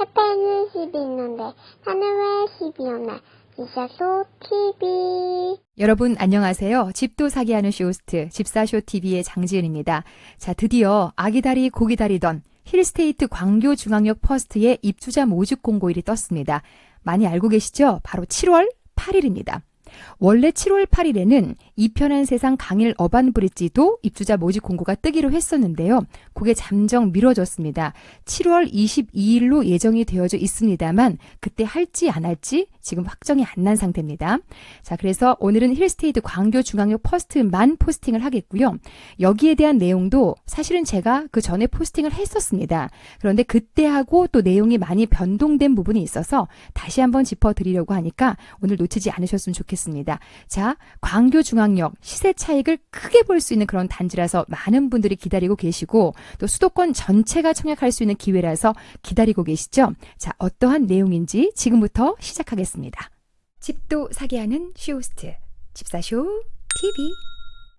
햇볕은 10이 있는데 나는 왜 10이 없나? 지샤쇼 TV. 여러분 안녕하세요. 집도 사기 하는 쇼호스트 집사쇼 TV의 장지은입니다. 자, 드디어 아기다리 고기다리던 힐스테이트 광교 중앙역 퍼스트의 입주자 모집 공고일이 떴습니다. 많이 알고 계시죠? 바로 7월 8일입니다. 원래 7월 8일에는 이 편한 세상 강일 어반 브릿지도 입주자 모집 공고가 뜨기로 했었는데요. 그게 잠정 미뤄졌습니다. 7월 22일로 예정이 되어져 있습니다만 그때 할지 안 할지 지금 확정이 안 난 상태입니다. 자, 그래서 오늘은 힐스테이트 광교 중앙역 퍼스트만 포스팅을 하겠고요. 여기에 대한 내용도 사실은 제가 그 전에 포스팅을 했었습니다. 그런데 그때하고 또 내용이 많이 변동된 부분이 있어서 다시 한번 짚어드리려고 하니까 오늘 놓치지 않으셨으면 좋겠습니다. 자, 광교 중앙역 시세 차익을 크게 볼 수 있는 그런 단지라서 많은 분들이 기다리고 계시고 또 수도권 전체가 청약할 수 있는 기회라서 기다리고 계시죠? 자, 어떠한 내용인지 지금부터 시작하겠습니다. 집도 사게 하는 쇼호스트 집사쇼 TV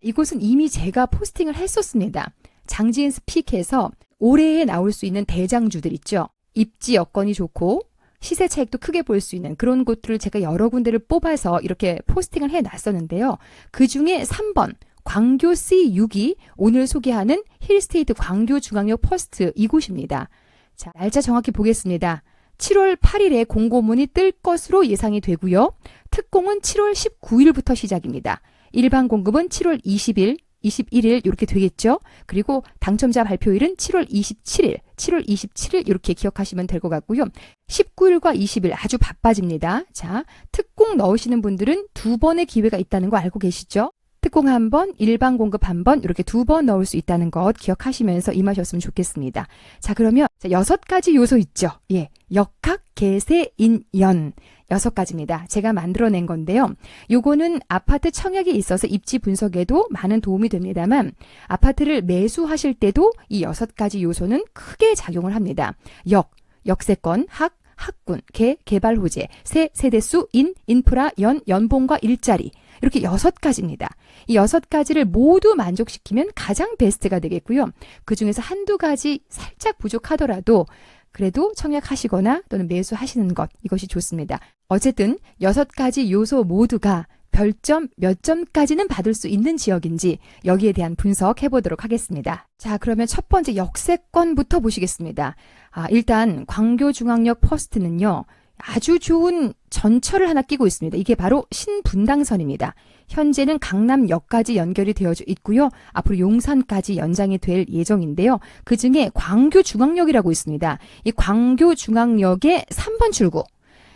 이곳은 이미 제가 포스팅을 했었습니다. 장지은 스픽에서 올해에 나올 수 있는 대장주들 있죠. 입지 여건이 좋고 시세 차익도 크게 볼 수 있는 그런 곳들을 제가 여러 군데를 뽑아서 이렇게 포스팅을 해 놨었는데요. 그 중에 3번 광교 C6이 오늘 소개하는 힐스테이트 광교 중앙역 퍼스트 이곳입니다. 자, 날짜 정확히 보겠습니다. 7월 8일에 공고문이 뜰 것으로 예상이 되고요. 특공은 7월 19일부터 시작입니다. 일반 공급은 7월 20일, 21일 이렇게 되겠죠. 그리고 당첨자 발표일은 7월 27일, 7월 27일 이렇게 기억하시면 될 것 같고요. 19일과 20일 아주 바빠집니다. 자, 특공 넣으시는 분들은 두 번의 기회가 있다는 거 알고 계시죠? 특공 한 번, 일반 공급 한 번, 이렇게 두 번 넣을 수 있다는 것 기억하시면서 임하셨으면 좋겠습니다. 자, 그러면 자, 여섯 가지 요소 있죠? 예. 역학, 개세, 인, 연. 여섯 가지입니다. 제가 만들어낸 건데요. 요거는 아파트 청약에 있어서 입지 분석에도 많은 도움이 됩니다만, 아파트를 매수하실 때도 이 여섯 가지 요소는 크게 작용을 합니다. 역, 역세권, 학, 학군, 개, 개발 호재, 세, 세대수, 인, 인프라, 연, 연봉과 일자리. 이렇게 여섯 가지입니다. 이 여섯 가지를 모두 만족시키면 가장 베스트가 되겠고요. 그 중에서 한두 가지 살짝 부족하더라도 그래도 청약하시거나 또는 매수하시는 것 이것이 좋습니다. 어쨌든 여섯 가지 요소 모두가 별점 몇 점까지는 받을 수 있는 지역인지 여기에 대한 분석해 보도록 하겠습니다. 자, 그러면 첫 번째 역세권부터 보시겠습니다. 아, 일단 광교중앙역 퍼스트는요. 아주 좋은 전철을 하나 끼고 있습니다. 이게 바로 신분당선입니다. 현재는 강남역까지 연결이 되어져 있고요. 앞으로 용산까지 연장이 될 예정인데요. 그 중에 광교중앙역이라고 있습니다. 이 광교중앙역의 3번 출구.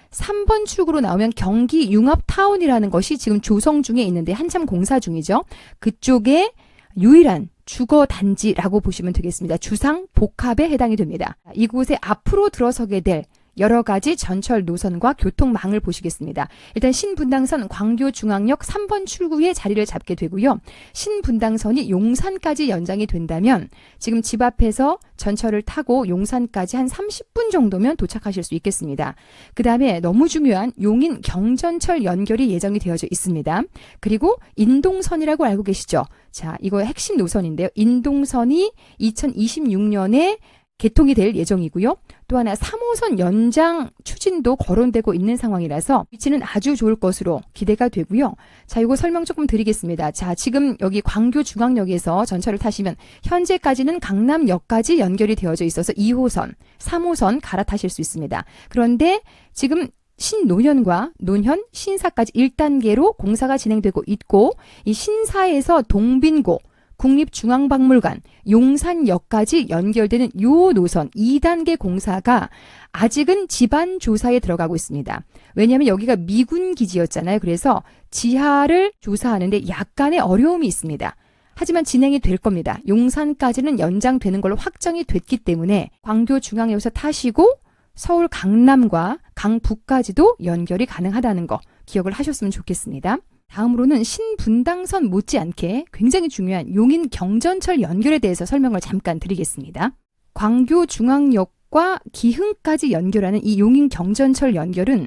3번 출구로 나오면 경기 융합타운이라는 것이 지금 조성 중에 있는데 한참 공사 중이죠. 그쪽에 유일한 주거 단지라고 보시면 되겠습니다. 주상 복합에 해당이 됩니다. 이곳에 앞으로 들어서게 될 여러 가지 전철 노선과 교통망을 보시겠습니다. 일단 신분당선 광교중앙역 3번 출구에 자리를 잡게 되고요. 신분당선이 용산까지 연장이 된다면 지금 집 앞에서 전철을 타고 용산까지 한 30분 정도면 도착하실 수 있겠습니다. 그 다음에 너무 중요한 용인 경전철 연결이 예정이 되어져 있습니다. 그리고 인동선이라고 알고 계시죠? 자, 이거 핵심 노선인데요. 인동선이 2026년에 개통이 될 예정이고요. 또 하나 3호선 연장 추진도 거론되고 있는 상황이라서 위치는 아주 좋을 것으로 기대가 되고요. 자, 이거 설명 조금 드리겠습니다. 자, 지금 여기 광교 중앙역에서 전철을 타시면 현재까지는 강남역까지 연결이 되어져 있어서 2호선, 3호선 갈아타실 수 있습니다. 그런데 지금 신노현과 논현, 신사까지 1단계로 공사가 진행되고 있고 이 신사에서 동빈고 국립중앙박물관, 용산역까지 연결되는 요 노선 2단계 공사가 아직은 지반 조사에 들어가고 있습니다. 왜냐하면 여기가 미군 기지였잖아요. 그래서 지하를 조사하는데 약간의 어려움이 있습니다. 하지만 진행이 될 겁니다. 용산까지는 연장되는 걸로 확정이 됐기 때문에 광교 중앙역에서 타시고 서울 강남과 강북까지도 연결이 가능하다는 거 기억을 하셨으면 좋겠습니다. 다음으로는 신분당선 못지않게 굉장히 중요한 용인 경전철 연결에 대해서 설명을 잠깐 드리겠습니다. 광교 중앙역과 기흥까지 연결하는 이 용인 경전철 연결은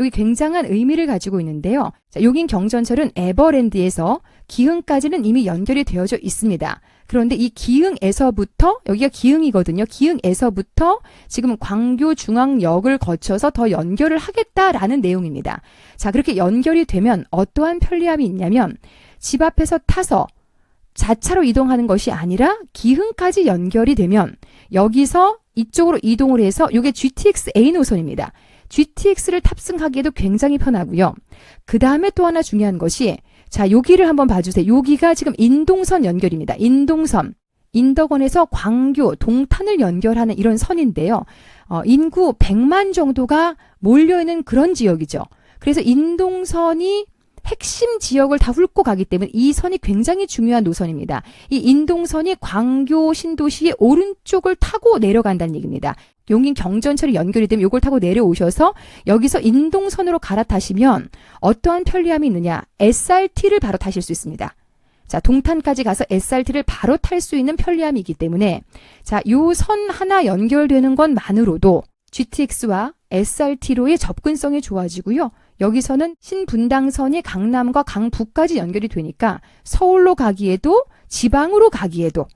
여기 굉장한 의미를 가지고 있는데요. 자, 용인 경전철은 에버랜드에서 기흥까지는 이미 연결이 되어져 있습니다. 그런데 이 기흥에서부터 여기가 기흥이거든요. 기흥에서부터 지금 광교중앙역을 거쳐서 더 연결을 하겠다라는 내용입니다. 자, 그렇게 연결이 되면 어떠한 편리함이 있냐면 집 앞에서 타서 자차로 이동하는 것이 아니라 기흥까지 연결이 되면 여기서 이쪽으로 이동을 해서 이게 GTX A 노선입니다. GTX를 탑승하기에도 굉장히 편하고요. 그 다음에 또 하나 중요한 것이 자 여기를 한번 봐주세요. 여기가 지금 인동선 연결입니다. 인동선. 인덕원에서 광교, 동탄을 연결하는 이런 선인데요. 어, 인구 100만 정도가 몰려있는 그런 지역이죠. 그래서 인동선이 핵심 지역을 다 훑고 가기 때문에 이 선이 굉장히 중요한 노선입니다. 이 인동선이 광교 신도시의 오른쪽을 타고 내려간다는 얘기입니다. 용인 경전철이 연결이 되면 이걸 타고 내려오셔서 여기서 인동선으로 갈아타시면 어떠한 편리함이 있느냐? SRT를 바로 타실 수 있습니다. 자, 동탄까지 가서 SRT를 바로 탈 수 있는 편리함이 있기 때문에 자, 요 선 하나 연결되는 것만으로도 GTX와 SRT로의 접근성이 좋아지고요. 여기서는 신분당선이 강남과 강북까지 연결이 되니까 서울로 가기에도 지방으로 가기에도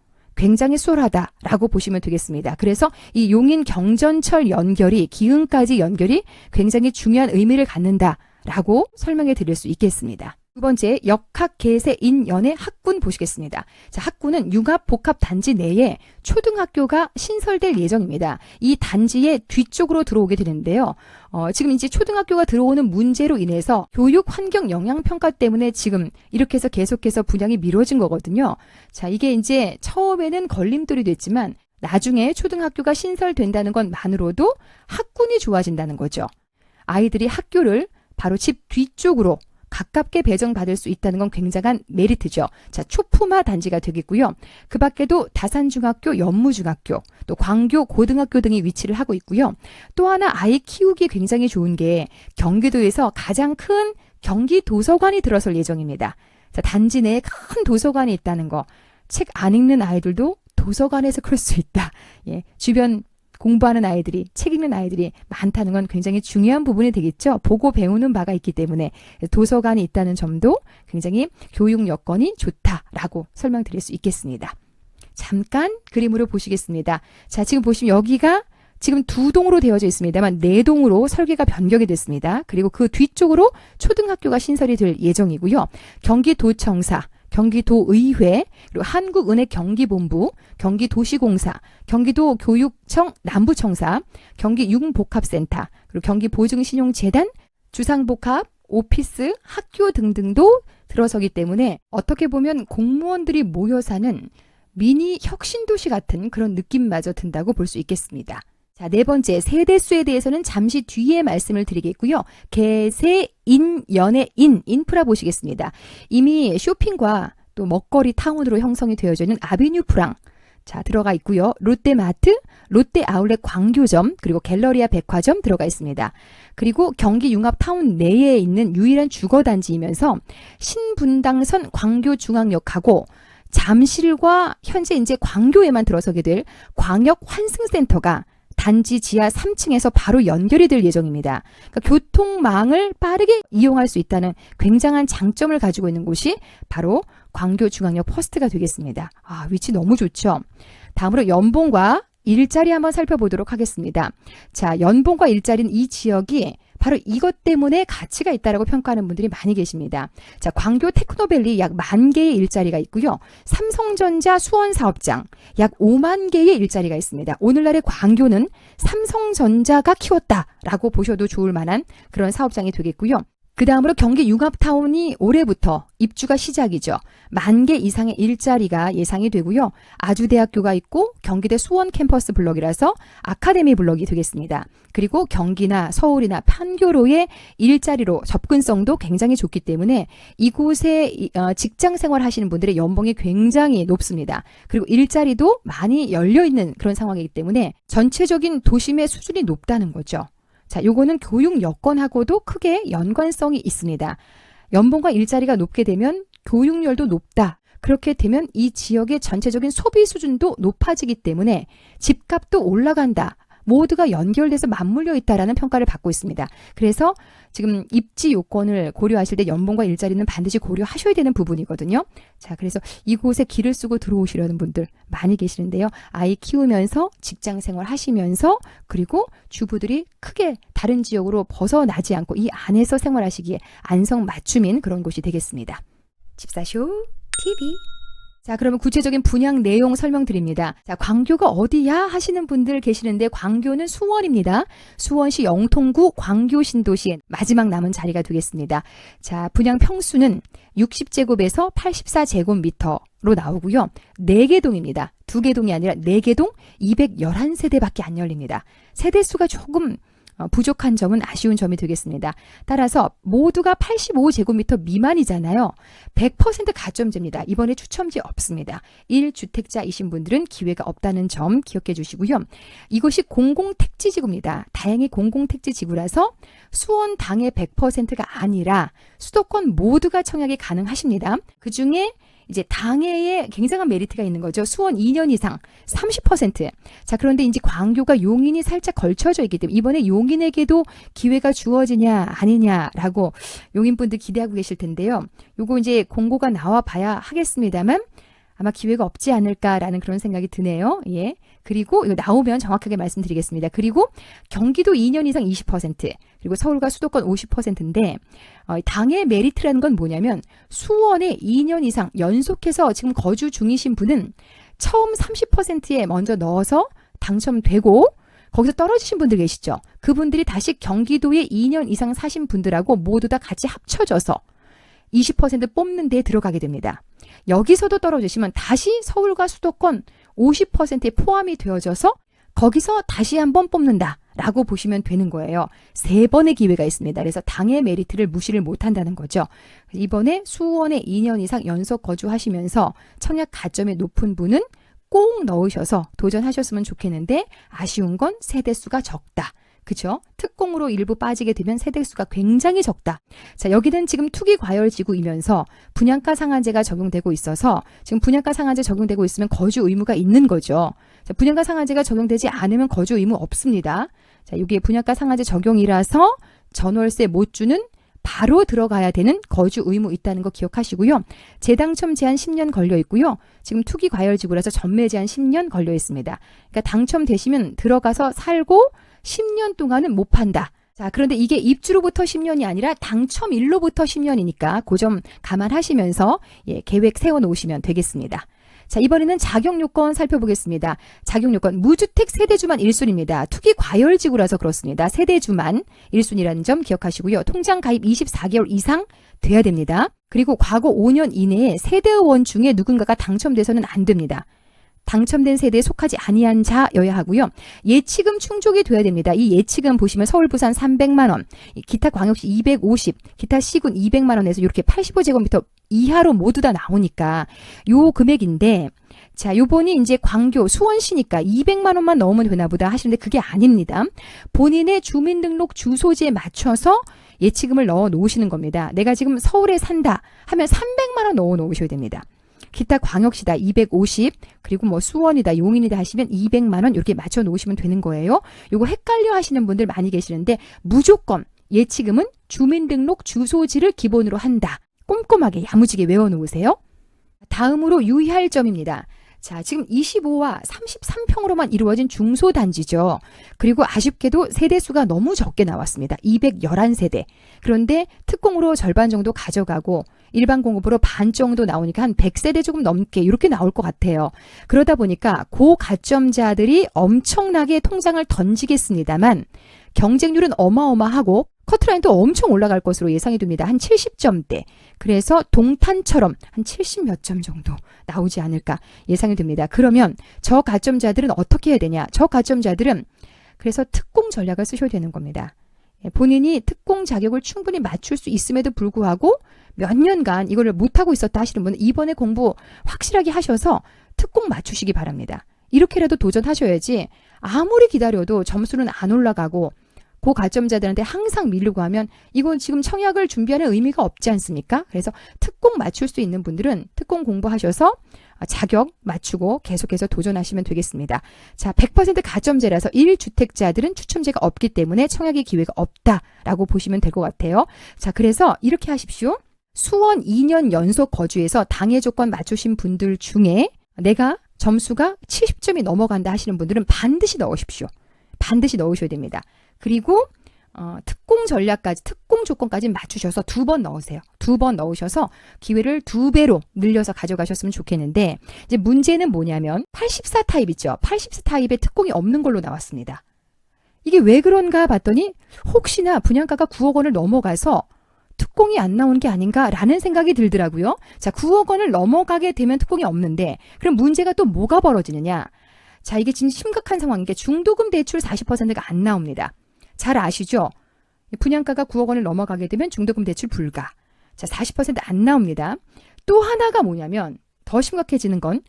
굉장히 수월하다라고 보시면 되겠습니다. 그래서 이 용인 경전철 연결이 기흥까지 연결이 굉장히 중요한 의미를 갖는다라고 설명해 드릴 수 있겠습니다. 두 번째 역학 개세 인 연의 학군 보시겠습니다. 자, 학군은 융합 복합 단지 내에 초등학교가 신설될 예정입니다. 이 단지의 뒤쪽으로 들어오게 되는데요. 어, 지금 이제 초등학교가 들어오는 문제로 인해서 교육 환경 영향 평가 때문에 지금 이렇게 해서 계속해서 분양이 미뤄진 거거든요. 자, 이게 이제 처음에는 걸림돌이 됐지만 나중에 초등학교가 신설된다는 것만으로도 학군이 좋아진다는 거죠. 아이들이 학교를 바로 집 뒤쪽으로 가깝게 배정받을 수 있다는 건 굉장한 메리트죠. 자, 초품화 단지가 되겠고요. 그 밖에도 다산중학교, 연무중학교, 또 광교 고등학교 등이 위치를 하고 있고요. 또 하나 아이 키우기 굉장히 좋은 게 경기도에서 가장 큰 경기 도서관이 들어설 예정입니다. 자, 단지 내에 큰 도서관이 있다는 거. 책 안 읽는 아이들도 도서관에서 그럴 수 있다. 예, 주변 공부하는 아이들이, 책 읽는 아이들이 많다는 건 굉장히 중요한 부분이 되겠죠. 보고 배우는 바가 있기 때문에 도서관이 있다는 점도 굉장히 교육 여건이 좋다라고 설명드릴 수 있겠습니다. 잠깐 그림으로 보시겠습니다. 자, 지금 보시면 여기가 지금 두 동으로 되어져 있습니다만 네 동으로 설계가 변경이 됐습니다. 그리고 그 뒤쪽으로 초등학교가 신설이 될 예정이고요. 경기도청사, 경기도의회, 그리고 한국은행 경기본부, 경기도시공사, 경기도 교육청 남부청사, 경기융복합센터, 그리고 경기보증신용재단, 주상복합, 오피스, 학교 등등도 들어서기 때문에 어떻게 보면 공무원들이 모여 사는 미니 혁신도시 같은 그런 느낌마저 든다고 볼 수 있겠습니다. 자, 네 번째, 세대수에 대해서는 잠시 뒤에 말씀을 드리겠고요. 개세, 인, 연의 인, 인프라 보시겠습니다. 이미 쇼핑과 또 먹거리 타운으로 형성이 되어져 있는 아비뉴 프랑, 자, 들어가 있고요. 롯데마트, 롯데 아울렛 광교점, 그리고 갤러리아 백화점 들어가 있습니다. 그리고 경기 융합타운 내에 있는 유일한 주거단지이면서 신분당선 광교중앙역하고 잠실과 현재 이제 광교에만 들어서게 될 광역 환승센터가 단지 지하 3층에서 바로 연결이 될 예정입니다. 그러니까 교통망을 빠르게 이용할 수 있다는 굉장한 장점을 가지고 있는 곳이 바로 광교중앙역 퍼스트가 되겠습니다. 아, 위치 너무 좋죠. 다음으로 연봉과 일자리 한번 살펴보도록 하겠습니다. 자, 연봉과 일자리는 이 지역이 바로 이것 때문에 가치가 있다라고 평가하는 분들이 많이 계십니다. 자, 광교 테크노밸리 약 만 개의 일자리가 있고요. 삼성전자 수원 사업장 약 5만 개의 일자리가 있습니다. 오늘날의 광교는 삼성전자가 키웠다라고 보셔도 좋을 만한 그런 사업장이 되겠고요. 그 다음으로 경기 융합타운이 올해부터 입주가 시작이죠. 만 개 이상의 일자리가 예상이 되고요. 아주대학교가 있고 경기대 수원 캠퍼스 블럭이라서 아카데미 블럭이 되겠습니다. 그리고 경기나 서울이나 판교로의 일자리로 접근성도 굉장히 좋기 때문에 이곳에 이- 어, 직장 생활 하시는 분들의 연봉이 굉장히 높습니다. 그리고 일자리도 많이 열려 있는 그런 상황이기 때문에 전체적인 도심의 수준이 높다는 거죠. 자, 요거는 교육 여건하고도 크게 연관성이 있습니다. 연봉과 일자리가 높게 되면 교육열도 높다. 그렇게 되면 이 지역의 전체적인 소비 수준도 높아지기 때문에 집값도 올라간다. 모두가 연결돼서 맞물려 있다라는 평가를 받고 있습니다. 그래서 지금 입지 요건을 고려하실 때 연봉과 일자리는 반드시 고려하셔야 되는 부분이거든요. 자, 그래서 이곳에 길을 쓰고 들어오시려는 분들 많이 계시는데요. 아이 키우면서 직장 생활 하시면서 그리고 주부들이 크게 다른 지역으로 벗어나지 않고 이 안에서 생활하시기에 안성 맞춤인 그런 곳이 되겠습니다. 집사쇼 TV. 자, 그러면 구체적인 분양 내용 설명드립니다. 자, 광교가 어디야 하시는 분들 계시는데 광교는 수원입니다. 수원시 영통구 광교 신도시에 마지막 남은 자리가 되겠습니다. 자, 분양 평수는 60제곱에서 84제곱미터로 나오고요. 4개 동입니다. 2개 동이 아니라 4개 동 211세대밖에 안 열립니다. 세대 수가 조금 어, 부족한 점은 아쉬운 점이 되겠습니다. 따라서 모두가 85제곱미터 미만이잖아요. 100% 가점제입니다. 이번에 추첨지 없습니다. 1주택자이신 분들은 기회가 없다는 점 기억해 주시고요. 이것이 공공택지지구입니다. 다행히 공공택지지구라서 수원 당의 100%가 아니라 수도권 모두가 청약이 가능하십니다. 그 중에 이제 당해에 굉장한 메리트가 있는 거죠. 수원 2년 이상 30%. 자, 그런데 이제 광교가 용인이 살짝 걸쳐져 있기 때문에 이번에 용인에게도 기회가 주어지냐 아니냐라고 용인 분들 기대하고 계실 텐데요. 요거 이제 공고가 나와 봐야 하겠습니다만 아마 기회가 없지 않을까라는 그런 생각이 드네요. 예. 그리고 이거 나오면 정확하게 말씀드리겠습니다. 그리고 경기도 2년 이상 20%, 그리고 서울과 수도권 50%인데 어, 당의 메리트라는 건 뭐냐면 수원에 2년 이상 연속해서 지금 거주 중이신 분은 처음 30%에 먼저 넣어서 당첨되고 거기서 떨어지신 분들 계시죠. 그분들이 다시 경기도에 2년 이상 사신 분들하고 모두 다 같이 합쳐져서 20% 뽑는 데 들어가게 됩니다. 여기서도 떨어지시면 다시 서울과 수도권 50%에 포함이 되어져서 거기서 다시 한번 뽑는다. 라고 보시면 되는 거예요. 세 번의 기회가 있습니다. 그래서 당의 메리트를 무시를 못 한다는 거죠. 이번에 수원에 2년 이상 연속 거주하시면서 청약 가점이 높은 분은 꼭 넣으셔서 도전하셨으면 좋겠는데 아쉬운 건 세대수가 적다. 그죠? 특공으로 일부 빠지게 되면 세대수가 굉장히 적다. 자, 여기는 지금 투기 과열 지구이면서 분양가 상한제가 적용되고 있어서 지금 분양가 상한제 적용되고 있으면 거주 의무가 있는 거죠. 자, 분양가 상한제가 적용되지 않으면 거주 의무 없습니다. 자, 이게 분양가 상한제 적용이라서 전월세 못 주는 바로 들어가야 되는 거주 의무 있다는 거 기억하시고요. 재당첨 제한 10년 걸려 있고요. 지금 투기 과열 지구라서 전매 제한 10년 걸려 있습니다. 그러니까 당첨되시면 들어가서 살고 10년 동안은 못 판다. 자, 그런데 이게 입주로부터 10년이 아니라 당첨일로부터 10년이니까 그 점 감안하시면서 예, 계획 세워 놓으시면 되겠습니다. 자, 이번에는 자격 요건 살펴보겠습니다. 자격 요건 무주택 세대주만 1순입니다. 투기 과열 지구라서 그렇습니다. 세대주만 1순이라는 점 기억하시고요. 통장 가입 24개월 이상 돼야 됩니다. 그리고 과거 5년 이내에 세대원 중에 누군가가 당첨돼서는 안 됩니다. 당첨된 세대에 속하지 아니한 자여야 하고요. 예치금 충족이 돼야 됩니다. 이 예치금 보시면 서울 부산 300만 원, 기타 광역시 250, 기타 시군 200만 원에서 이렇게 85제곱미터 이하로 모두 다 나오니까 요 금액인데 자, 요번이 이제 광교 수원시니까 200만 원만 넣으면 되나 보다 하시는데 그게 아닙니다. 본인의 주민등록 주소지에 맞춰서 예치금을 넣어 놓으시는 겁니다. 내가 지금 서울에 산다 하면 300만 원 넣어 놓으셔야 됩니다. 기타 광역시다 250 그리고 뭐 수원이다 용인이다 하시면 200만 원 이렇게 맞춰 놓으시면 되는 거예요. 요거 헷갈려 하시는 분들 많이 계시는데 무조건 예치금은 주민등록 주소지를 기본으로 한다. 꼼꼼하게 야무지게 외워 놓으세요. 다음으로 유의할 점입니다. 자, 지금 25와 33평으로만 이루어진 중소단지죠. 그리고 아쉽게도 세대수가 너무 적게 나왔습니다. 211세대. 그런데 특공으로 절반 정도 가져가고 일반 공급으로 반 정도 나오니까 한 100세대 조금 넘게 이렇게 나올 것 같아요. 그러다 보니까 고가점자들이 엄청나게 통장을 던지겠습니다만 경쟁률은 어마어마하고 커트라인도 엄청 올라갈 것으로 예상이 됩니다. 한 70점대. 그래서 동탄처럼 한 70몇 점 정도 나오지 않을까 예상이 됩니다. 그러면 저 가점자들은 어떻게 해야 되냐? 저 가점자들은 그래서 특공 전략을 쓰셔야 되는 겁니다. 예, 본인이 특공 자격을 충분히 맞출 수 있음에도 불구하고 몇 년간 이거를 못하고 있었다 하시는 분은 이번에 공부 확실하게 하셔서 특공 맞추시기 바랍니다. 이렇게라도 도전하셔야지 아무리 기다려도 점수는 안 올라가고 고 가점자들한테 항상 밀리고 하면 이건 지금 청약을 준비하는 의미가 없지 않습니까? 그래서 특공 맞출 수 있는 분들은 특공 공부하셔서 자격 맞추고 계속해서 도전하시면 되겠습니다. 자, 100% 가점제라서 1주택자들은 추첨제가 없기 때문에 청약의 기회가 없다라고 보시면 될 것 같아요. 자, 그래서 이렇게 하십시오. 수원 2년 연속 거주해서 당해 조건 맞추신 분들 중에 내가 점수가 70점이 넘어간다 하시는 분들은 반드시 넣으십시오. 반드시 넣으셔야 됩니다. 그리고 어, 특공 전략까지 특공 조건까지 맞추셔서 두 번 넣으세요. 두 번 넣으셔서 기회를 두 배로 늘려서 가져가셨으면 좋겠는데 이제 문제는 뭐냐면 84 타입 있죠. 84 타입에 특공이 없는 걸로 나왔습니다. 이게 왜 그런가 봤더니 혹시나 분양가가 9억 원을 넘어가서 특공이 안 나오는 게 아닌가라는 생각이 들더라고요. 자, 9억 원을 넘어가게 되면 특공이 없는데 그럼 문제가 또 뭐가 벌어지느냐? 자, 이게 지금 심각한 상황인 게 중도금 대출 40%가 안 나옵니다. 잘 아시죠? 분양가가 9억 원을 넘어가게 되면 중도금 대출 불가. 자, 40%안 나옵니다. 또 하나가 뭐냐면 더 심각해지는 건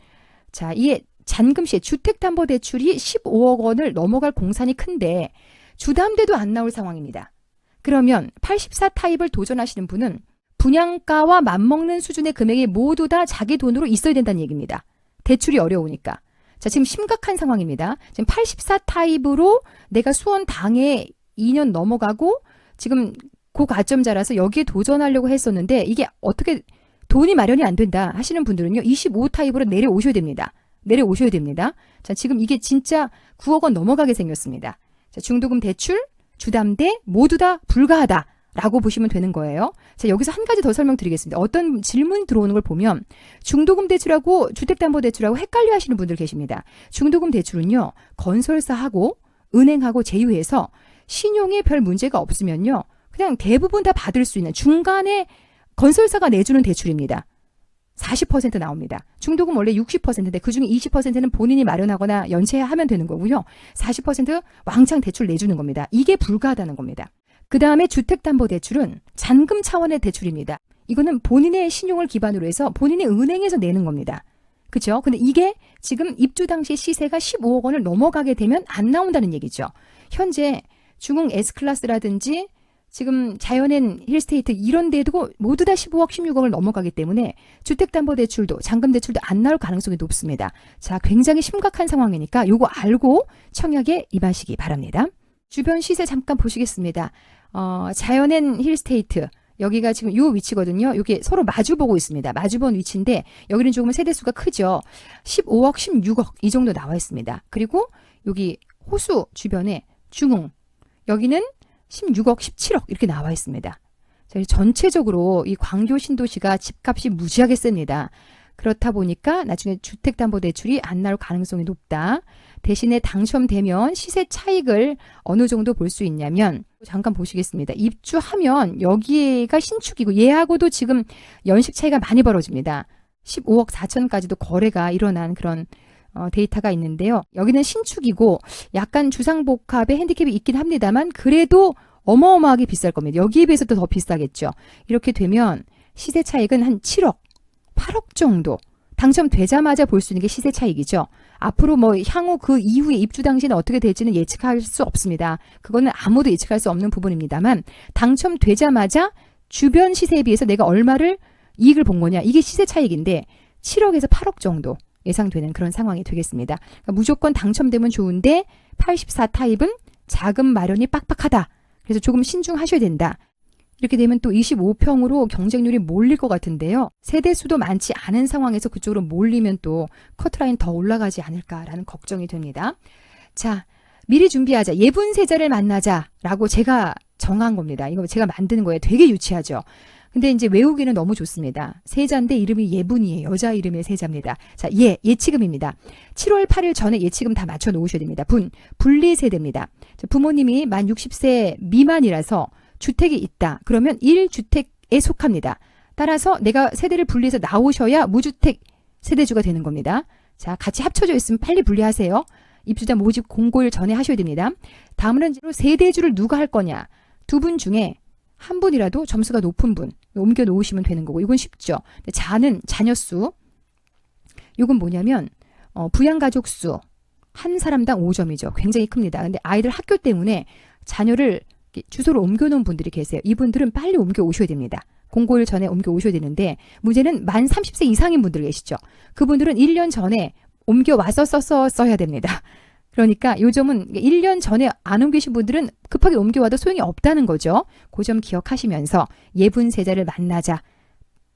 자, 이게 잔금시 주택담보대출이 15억 원을 넘어갈 공산이 큰데 주담대도 안 나올 상황입니다. 그러면 84 타입을 도전하시는 분은 분양가와 맞먹는 수준의 금액이 모두 다 자기 돈으로 있어야 된다는 얘기입니다. 대출이 어려우니까. 자, 지금 심각한 상황입니다. 지금 84 타입으로 내가 수원 당에 2년 넘어가고 지금 고가점자라서 여기에 도전하려고 했었는데 이게 어떻게 돈이 마련이 안 된다 하시는 분들은요. 25 타입으로 내려오셔야 됩니다. 내려오셔야 됩니다. 자, 지금 이게 진짜 9억 원 넘어가게 생겼습니다. 자, 중도금 대출, 주담대 모두 다 불가하다. 라고 보시면 되는 거예요. 자, 여기서 한 가지 더 설명드리겠습니다. 어떤 질문 들어오는 걸 보면 중도금 대출하고 주택담보대출하고 헷갈려 하시는 분들 계십니다. 중도금 대출은요, 건설사하고 은행하고 제휴해서 신용에 별 문제가 없으면요, 그냥 대부분 다 받을 수 있는 중간에 건설사가 내주는 대출입니다. 40% 나옵니다. 중도금 원래 60%인데 그중에 20%는 본인이 마련하거나 연체하면 되는 거고요. 40% 왕창 대출 내주는 겁니다. 이게 불가하다는 겁니다. 그 다음에 주택담보대출은 잔금 차원의 대출입니다. 이거는 본인의 신용을 기반으로 해서 본인의 은행에서 내는 겁니다. 그죠? 근데 이게 지금 입주 당시 시세가 15억 원을 넘어가게 되면 안 나온다는 얘기죠. 현재 중흥 S클래스라든지 지금 자연엔 힐스테이트 이런 데도 모두 다 15억, 16억을 넘어가기 때문에 주택담보대출도 잔금대출도 안 나올 가능성이 높습니다. 자, 굉장히 심각한 상황이니까 요거 알고 청약에 임하시기 바랍니다. 주변 시세 잠깐 보시겠습니다. 어, 자연엔 힐스테이트 여기가 지금 요 위치거든요. 여기 서로 마주 보고 있습니다. 마주 본 위치인데 여기는 조금 세대수가 크죠. 15억, 16억 이 정도 나와 있습니다. 그리고 여기 호수 주변에 중흥 여기는 16억, 17억 이렇게 나와 있습니다. 자, 전체적으로 이 광교 신도시가 집값이 무지하게 셉니다. 그렇다 보니까 나중에 주택담보대출이 안 나올 가능성이 높다. 대신에 당첨되면 시세 차익을 어느 정도 볼 수 있냐면 잠깐 보시겠습니다. 입주하면 여기가 신축이고 얘하고도 지금 연식 차이가 많이 벌어집니다. 15억 4천까지도 거래가 일어난 그런 어, 데이터가 있는데요. 여기는 신축이고 약간 주상복합의 핸디캡이 있긴 합니다만 그래도 어마어마하게 비쌀 겁니다. 여기에 비해서도 더 비싸겠죠. 이렇게 되면 시세 차익은 한 7억, 8억 정도 당첨되자마자 볼 수 있는 게 시세 차익이죠. 앞으로 뭐 향후 그 이후에 입주 당시는 어떻게 될지는 예측할 수 없습니다. 그거는 아무도 예측할 수 없는 부분입니다만 당첨되자마자 주변 시세에 비해서 내가 얼마를 이익을 본 거냐 이게 시세 차익인데 7억에서 8억 정도 예상되는 그런 상황이 되겠습니다. 그러니까 무조건 당첨되면 좋은데 84 타입은 자금 마련이 빡빡하다. 그래서 조금 신중하셔야 된다. 이렇게 되면 또 25평으로 경쟁률이 몰릴 것 같은데요. 세대 수도 많지 않은 상황에서 그쪽으로 몰리면 또 커트라인 더 올라가지 않을까라는 걱정이 됩니다. 자, 미리 준비하자. 예분 세자를 만나자라고 제가 정한 겁니다. 이거 제가 만드는 거예요. 되게 유치하죠. 근데 이제 외우기는 너무 좋습니다. 세자인데 이름이 예분이에요. 여자 이름의 세자입니다. 자, 예, 예치금입니다. 7월 8일 전에 예치금 다 맞춰 놓으셔야 됩니다. 분, 분리 세대입니다. 자, 부모님이 만 60세 미만이라서 주택이 있다. 그러면 1주택에 속합니다. 따라서 내가 세대를 분리해서 나오셔야 무주택 세대주가 되는 겁니다. 자, 같이 합쳐져 있으면 빨리 분리하세요. 입주자 모집 공고일 전에 하셔야 됩니다. 다음은 세대주를 누가 할 거냐? 두 분 중에 한 분이라도 점수가 높은 분 옮겨 놓으시면 되는 거고 이건 쉽죠. 자는 자녀 수. 이건 뭐냐면 어, 부양 가족 수 한 사람당 5점이죠. 굉장히 큽니다. 근데 아이들 학교 때문에 자녀를 주소를 옮겨 놓은 분들이 계세요. 이분들은 빨리 옮겨 오셔야 됩니다. 공고일 전에 옮겨 오셔야 되는데 문제는 만 30세 이상인 분들 계시죠. 그분들은 1년 전에 옮겨 와서 써서 써야 됩니다. 그러니까 요점은 1년 전에 안 옮기신 분들은 급하게 옮겨와도 소용이 없다는 거죠. 그 점 기억하시면서 예분세자를 만나자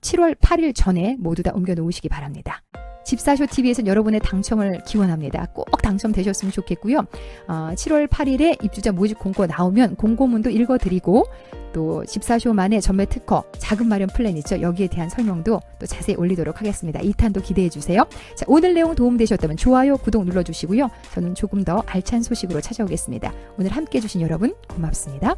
7월 8일 전에 모두 다 옮겨 놓으시기 바랍니다. 집사쇼 TV에서는 여러분의 당첨을 기원합니다. 꼭 당첨되셨으면 좋겠고요. 어, 7월 8일에 입주자 모집 공고 나오면 공고문도 읽어드리고 또 집사쇼만의 전매 특허 자금 마련 플랜 있죠. 여기에 대한 설명도 또 자세히 올리도록 하겠습니다. 2탄도 기대해 주세요. 자, 오늘 내용 도움 되셨다면 좋아요, 구독 눌러 주시고요. 저는 조금 더 알찬 소식으로 찾아오겠습니다. 오늘 함께 해 주신 여러분 고맙습니다.